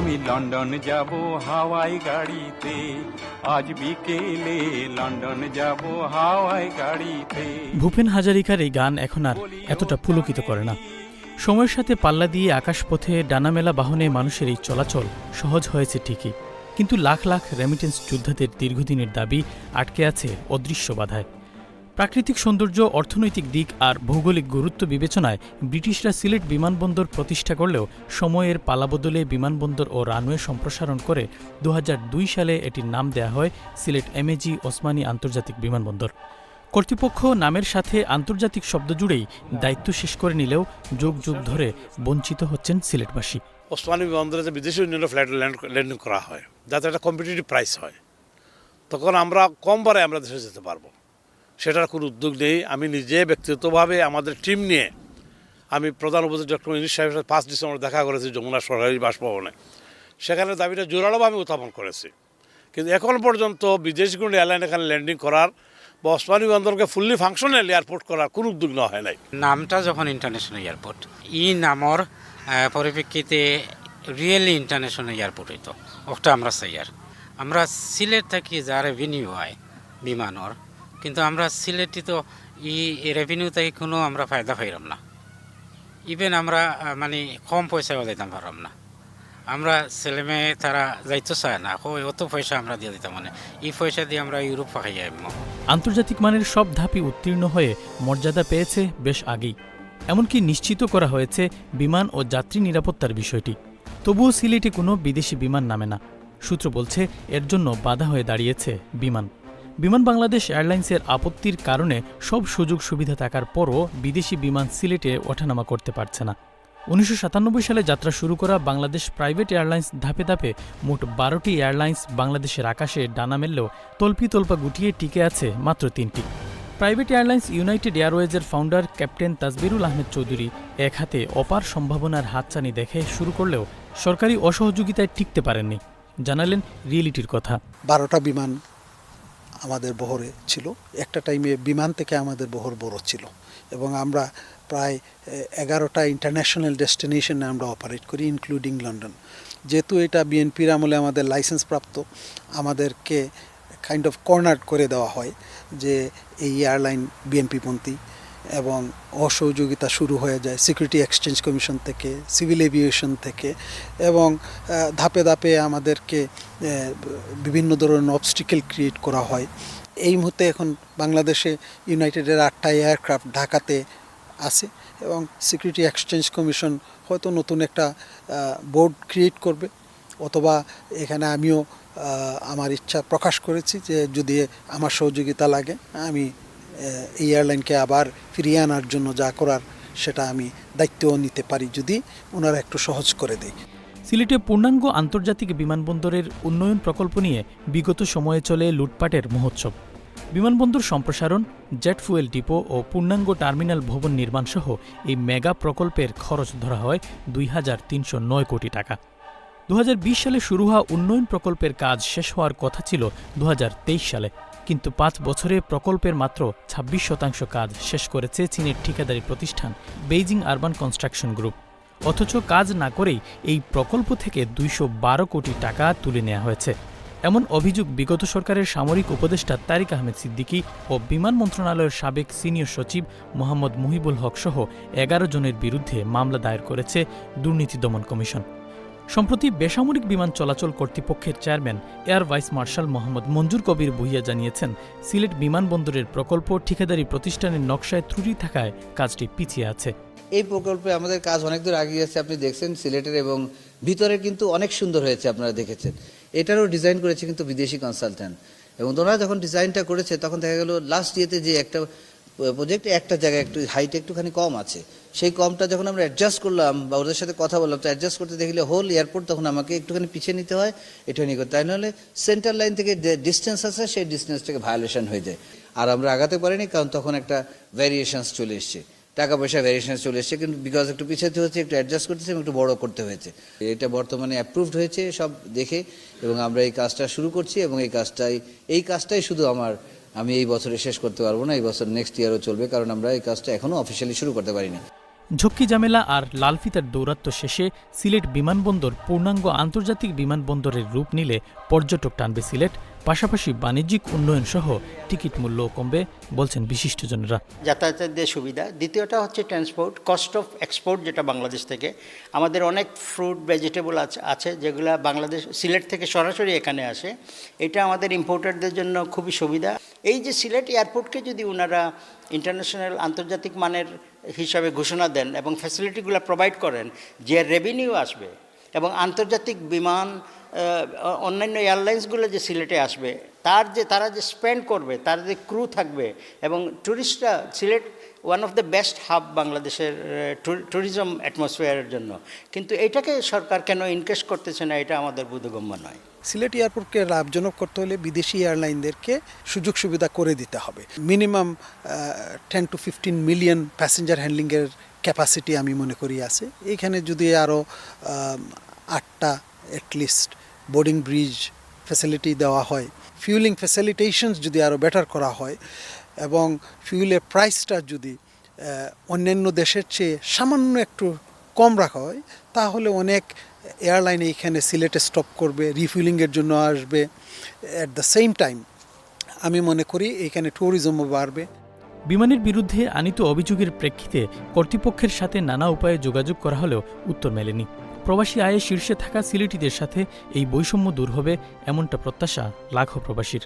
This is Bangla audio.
আমি লন্ডন যাব হাওয়াই গাড়িতে। আজ বিকেলে লন্ডন যাব হাওয়াই গাড়িতে। ভূপেন হাজারিকার এই গান এখন আর এতটা পুলকিত করে না। সময়ের সাথে পাল্লা দিয়ে আকাশপথে ডানামেলা বাহনে মানুষের এই চলাচল সহজ হয়েছে ঠিকই। কিন্তু লাখ লাখ রেমিটেন্স যোদ্ধাদের দীর্ঘদিনের দাবি আটকে আছে অদৃশ্য বাধায়। প্রাকৃতিক সৌন্দর্য, অর্থনৈতিক দিক আর ভৌগোলিক গুরুত্ব বিবেচনায় ব্রিটিশরা সিলেট বিমানবন্দর প্রতিষ্ঠা করলেও সময়ের পালাবদলে বিমানবন্দর ও রানওয়ে সম্প্রসারণ করে দু হাজার দুই সালে এটির নাম দেয়া হয় সিলেট এমএজি ওসমানী আন্তর্জাতিক বিমানবন্দর। কর্তৃপক্ষ নামের সাথে আন্তর্জাতিক শব্দ জুড়েই দায়িত্ব শেষ করে নিলেও যুগ যুগ ধরে বঞ্চিত হচ্ছেন সিলেটবাসী। ওসমানী বিমানবন্দরে যে বিদেশি অন্যান্য ফ্লাইট ল্যান্ডিং করা হয়, যাতে একটা কম্পিটিটিভ প্রাইস হয়, তখন আমরা কম বারে আমরা দেশে যেতে পারব। সেটার কোনো উদ্যোগ নেই। আমি নিজে ব্যক্তিগতভাবে আমাদের টিম নিয়ে আমি প্রধান উপদেষ্টা ডক্টর ইনিশ সাহেবের সাথে পাঁচ ডিসেম্বর দেখা করেছি যমুনা সরকারি বাসভবনে। সেখানে দাবিটা জোরালোভাবে উত্থাপন করেছি। কিন্তু এখন পর্যন্ত বিদেশি কোনো এয়ারলাইন এখানে ল্যান্ডিং করার বা ওসমানী বিমানবন্দরকে ফুললি ফাংশনাল এয়ারপোর্ট করার কোনো উদ্যোগ নেওয়া হয় নাই। নামটা যখন ইন্টারন্যাশনাল এয়ারপোর্ট ই নামর পরিপ্রেক্ষিতে রিয়েলি ইন্টারন্যাশনাল এয়ারপোর্ট হইতো। ওটা আমরা চাই আর। আমরা সিলেট থাকি যা রেভিনিউ হয় বিমানর। কিন্তু আমরা সিলেটি তো ই রেভিনিউ থেকে কোনো আমরা ফায়দা পাইলাম না। ইভেন আমরা মানে কম পয়সাও দিতাম পারলাম না। আমরা ছেলেমেয়ে তারা যাইতে চায় না, কই অত পয়সা আমরা দিয়ে দিতাম মানে এই পয়সা দিয়ে আমরা ইউরোপ পাখাই যাইম আন্তর্জাতিক মানের সব ধাপই উত্তীর্ণ হয়ে মর্যাদা পেয়েছে বেশ আগেই। এমনকি নিশ্চিত করা হয়েছে বিমান ও যাত্রী নিরাপত্তার বিষয়টি। তবুও সিলেটে কোনো বিদেশি বিমান নামে না। সূত্র বলছে, এর জন্য বাধা হয়ে দাঁড়িয়েছে বিমান। বিমান বাংলাদেশ এয়ারলাইন্সের আপত্তির কারণে সব সুযোগ সুবিধা থাকার পরও বিদেশি বিমান সিলেটে ওঠানামা করতে পারছে না। উনিশশো সাতানব্বই সালে যাত্রা শুরু করা বাংলাদেশ প্রাইভেট এয়ারলাইন্স ধাপে ধাপে মোট বারোটি এয়ারলাইন্স বাংলাদেশের আকাশে ডানা মেললেও তল্পি তল্পা গুটিয়ে টিকে আছে মাত্র তিনটি। প্রাইভেট এয়ারলাইন্স ইউনাইটেড এয়ারওয়েজের ফাউন্ডার ক্যাপ্টেন তাজবিরুল আহমেদ চৌধুরী এক হাতে অপার সম্ভাবনার হাতছানি দেখে শুরু করলেও সরকারি অসহযোগিতায় টিকতে পারেননি। জানালেন রিয়েলিটির কথা। বারোটা বিমান আমাদের বহরে ছিল। একটা টাইমে বিমান থেকে আমাদের বহর বড় ছিল এবং আমরা প্রায় এগারোটা ইন্টারন্যাশনাল ডেস্টিনেশনে আমরা অপারেট করি ইনক্লুডিং লন্ডন যেহেতু এটা বিএনপির আমলে আমাদের লাইসেন্স প্রাপ্ত, আমাদেরকে কাইন্ড অফ কর্নার করে দেওয়া হয় যে এই এয়ারলাইন বিএনপিপন্থী এবং অসহযোগিতা শুরু হয়ে যায় সিকিউরিটি এক্সচেঞ্জ কমিশন থেকে সিভিল এভিয়েশন থেকে এবং ধাপে ধাপে আমাদেরকে বিভিন্ন ধরনের অবস্টিকেল ক্রিয়েট করা হয়। এই মুহূর্তে এখন বাংলাদেশে ইউনাইটেডের আটটা এয়ারক্রাফট ঢাকাতে আছে এবং সিকিউরিটি এক্সচেঞ্জ কমিশন হয়তো নতুন একটা বোর্ড ক্রিয়েট করবে অথবা এখানে আমিও আমার ইচ্ছা প্রকাশ করেছি যে যদি আমার সহযোগিতা লাগে আমি এই এয়ারলাইনকে আবার ফিরিয়ে আনার জন্য যা করার, সেটা আমি দায়িত্বও নিতে পারি যদি ওনারা একটু সহজ করে দেয়। সিলেটে পূর্ণাঙ্গ আন্তর্জাতিক বিমানবন্দরের উন্নয়ন প্রকল্প নিয়ে বিগত সময়ে চলে লুটপাটের মহোৎসব। বিমানবন্দর সম্প্রসারণ, জেট ফুয়েল ডিপো ও পূর্ণাঙ্গ টার্মিনাল ভবন নির্মাণসহ এই মেগা প্রকল্পের খরচ ধরা হয় দুই হাজার তিনশো নয় কোটি টাকা। দু হাজার বিশ সালে শুরু হওয়া উন্নয়ন প্রকল্পের কাজ শেষ হওয়ার কথা ছিল দু হাজার তেইশ সালে। কিন্তু পাঁচ বছরে প্রকল্পের মাত্র ২৬ শতাংশ কাজ শেষ করেছে চীনের ঠিকাদারি প্রতিষ্ঠান বেইজিং আরবান কনস্ট্রাকশন গ্রুপ। অথচ কাজ না করেই এই প্রকল্প থেকে দুইশ বারো কোটি টাকা তুলে নেওয়া হয়েছে। এমন অভিযোগ বিগত সরকারের সামরিক উপদেষ্টা তারিক আহমেদ সিদ্দিকী ও বিমান মন্ত্রণালয়ের সাবেক সিনিয়র সচিব মোহাম্মদ মুহিবুল হক সহ এগারো জনের বিরুদ্ধে মামলা দায়ের করেছে দুর্নীতি দমন কমিশন। সম্প্রতি বেসামরিক বিমান চলাচল কর্তৃপক্ষের chairman air vice marshal Mohammad Manzur Kabir Bhuiyan জানিয়েছেন, সিলেট বিমানবন্দরের প্রকল্প, ঠিকাদারি প্রতিষ্ঠানের নকশায় ত্রুটি থাকায় কাজটি পিছিয়ে আছে। এই প্রকল্পে আমাদের কাজ অনেক দূর এগিয়ে গেছে, আপনি দেখছেন সিলেটের এবং ভিতরে কিন্তু অনেক সুন্দর হয়েছে, আপনারা দেখেছেন। এটারও ডিজাইন করেছে কিন্তু বিদেশি কনসালট্যান্ট এবং ওনারা যখন ডিজাইনটা করেছে, তখন দেখা গেল লাস্ট ইয়েতে যে একটা প্রজেক্ট একটা জায়গায় একটু হাইট একটুখানি কম আছে। সেই কমটা যখন আমরা অ্যাডজাস্ট করলাম বা ওদের সাথে কথা বললাম, তো অ্যাডজাস্ট করতে দেখলে হোল এয়ারপোর্ট তখন আমাকে একটুখানি পিছিয়ে নিতে হয় একটুখানি করতে তাই নাহলে সেন্টার লাইন থেকে যে ডিস্টেন্স আছে, সেই ডিস্টেন্সটাকে ভায়োলেশন হয়ে যায়। আর আমরা আগাতে পারিনি, কারণ তখন একটা ভ্যারিয়েশনস চলে এসছে। টাকা পয়সা ভ্যারিয়েশন চলে এসছে, কিন্তু বিকজ একটু পিছাতে হচ্ছে, একটু অ্যাডজাস্ট করতেছে, একটু বড় করতে হয়েছে। এটা বর্তমানে অ্যাপ্রুভড হয়েছে সব দেখে, এবং আমরা এই কাজটা শুরু করছি, এবং এই কাজটাই এই কাজটাই শুধু আমার আমি এই বছরে শেষ করতে পারব না এই বছর নেক্সট ইয়ারও চলবে কারণ আমরা এই কাজটা এখনও অফিসিয়ালি শুরু করতে পারিনি। ঝক্কি জামেলা আর লালফিতার দৌরাত্ম্য শেষে সিলেট বিমানবন্দর পূর্ণাঙ্গ আন্তর্জাতিক বিমানবন্দরের রূপ নিলে পর্যটক টানবে সিলেট পাশাপাশি বাণিজ্যিক উন্নয়ন সহ টিকিট মূল্যও কমবে বলছেন বিশিষ্টজনেরা। যাতায়াতের যে সুবিধা দ্বিতীয়টা হচ্ছে ট্রান্সপোর্ট কস্ট অফ এক্সপোর্ট যেটা বাংলাদেশ থেকে। আমাদের অনেক ফ্রুট ভেজিটেবল আছে যেগুলো বাংলাদেশ সিলেট থেকে সরাসরি এখানে আসে। এটা আমাদের ইম্পোর্টারদের জন্য খুবই সুবিধা। এই যে সিলেট এয়ারপোর্টকে যদি ওনারা ইন্টারন্যাশনাল আন্তর্জাতিক মানের হিসাবে ঘোষণা দেন এবং ফ্যাসিলিটিগুলো প্রোভাইড করেন, যে রেভিনিউ আসবে এবং আন্তর্জাতিক বিমান অন্যান্য এয়ারলাইন্সগুলো যে সিলেটে আসবে, তার যে, তারা যে স্পেন্ড করবে, তার যে ক্রু থাকবে এবং ট্যুরিস্টরা Sylhet one of the best hub বাংলাদেশের ট্যুরিজম অ্যাটমসফিয়ারের জন্য। কিন্তু এটাকে সরকার কেন ইনকেস করতেছে না, এটা আমাদের বোধগম্য নয়। সিলেট এয়ারপোর্টকে লাভজনক করতে হলে বিদেশি এয়ারলাইনদেরকে সুযোগ সুবিধা করে দিতে হবে। Minimum ten to fifteen million passenger হ্যান্ডলিংয়ের capacity আমি মনে করি আছে। এইখানে যদি আরও আটটা অ্যাটলিস্ট বোর্ডিং ব্রিজ ফ্যাসিলিটি দেওয়া হয়। ফিউলিং ফ্যাসিলিটেশনস যদি আরও বেটার করা হয় এবং ফিউলের প্রাইসটা যদি অন্যান্য দেশের চেয়ে সামান্য একটু কম রাখা হয়, তাহলে অনেক এয়ারলাইন এইখানে সিলেটে স্টপ করবে রিফিলিংয়ের জন্য আসবে। অ্যাট দ্য সেম টাইম আমি মনে করি এইখানে ট্যুরিজমও বাড়বে। বিমানের বিরুদ্ধে আনিত অভিযোগের প্রেক্ষিতে কর্তৃপক্ষের সাথে নানা উপায়ে যোগাযোগ করা হলেও উত্তর মেলেনি। প্রবাসী আয়ে শীর্ষে থাকা সিলেটিদের সাথে এই বৈষম্য দূর হবে, এমনটা প্রত্যাশা লাখো প্রবাসীর।